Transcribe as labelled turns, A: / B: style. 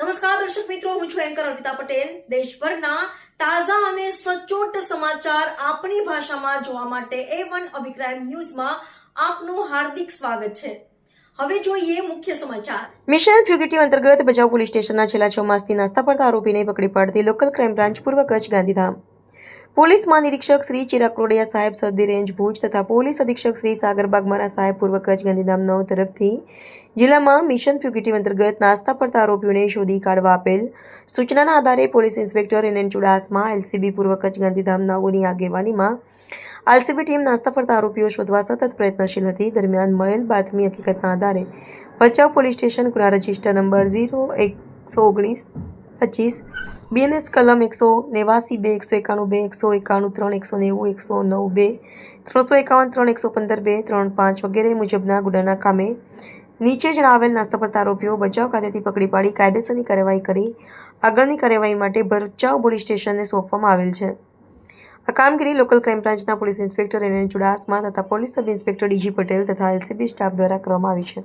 A: નમસ્કાર, દર્શક મિત્રો, હું છું એન્કર અર્પિતા પટેલ. દેશભરના તાજા અને સચોટ સમાચાર આપણી ભાષામાં જોવા માટે એ વન અભિપ્રાય ન્યૂઝમાં આપનું હાર્દિક સ્વાગત છે. હવે જોઈએ મુખ્ય સમાચાર. મિશન ફ્યુગેટિવ અંતર્ગત ભચાઉ પોલીસ સ્ટેશનના છેલ્લા છ માસથી નાસ્તા પડતા આરોપીને પકડી પાડતી લોકલ ક્રાઇમ બ્રાન્ચ પૂર્વ કચ્છ ગાંધીધામ. પોલીસ મહાનિરીક્ષક શ્રી ચિરાગ કોડિયા સાહેબ સરદી રેન્જ ભુજ તથા પોલીસ અધિક્ષક શ્રી સાગર બાગમારા સાહેબ પૂર્વ કચ્છ ગાંધીધામ નવ તરફથી જિલ્લામાં મિશન ફ્યુગેટિવ અંતર્ગત નાસ્તા પડતા આરોપીઓને શોધી કાઢવા આપેલ સૂચનાના આધારે police inspector N N Chudasama, LCB પૂર્વ કચ્છ ગાંધીધામ નવની આગેવાનીમાં આલસીબી ટીમ નાસ્તા પડતા આરોપીઓ શોધવા સતત પ્રયત્નશીલ હતી. દરમિયાન મળેલ બાતમી હકીકતના આધારે ભચાઉ પોલીસ સ્ટેશન ગુના રજિસ્ટર નંબર ઝીરો એકસો ઓગણીસ પચીસ. બીએનએસ કલમ એકસો નેવાસી, બે એકસો એકાણું, બે એકસો એકાણું, ત્રણ એકસો નેવું, એકસો નવ, બે, ત્રણસો એકાવન, ત્રણ એકસો પંદર, બે, ત્રણ પાંચ વગેરે મુજબના ગુનાના કામે નીચે જણાવેલ નાસ્તા આરોપીઓ બચાવ ખાતેથી પકડી પાડી કાયદેસરની કાર્યવાહી કરી આગળની કાર્યવાહી માટે ભચાઉ પોલીસ સ્ટેશનને સોંપવામાં આવેલ છે. આ કામગીરી લોકલ ક્રાઇમ બ્રાન્ચના police inspector N N Chudasama તથા police sub inspector D G Patel તથા એલસીબી સ્ટાફ દ્વારા કરવામાં આવી છે.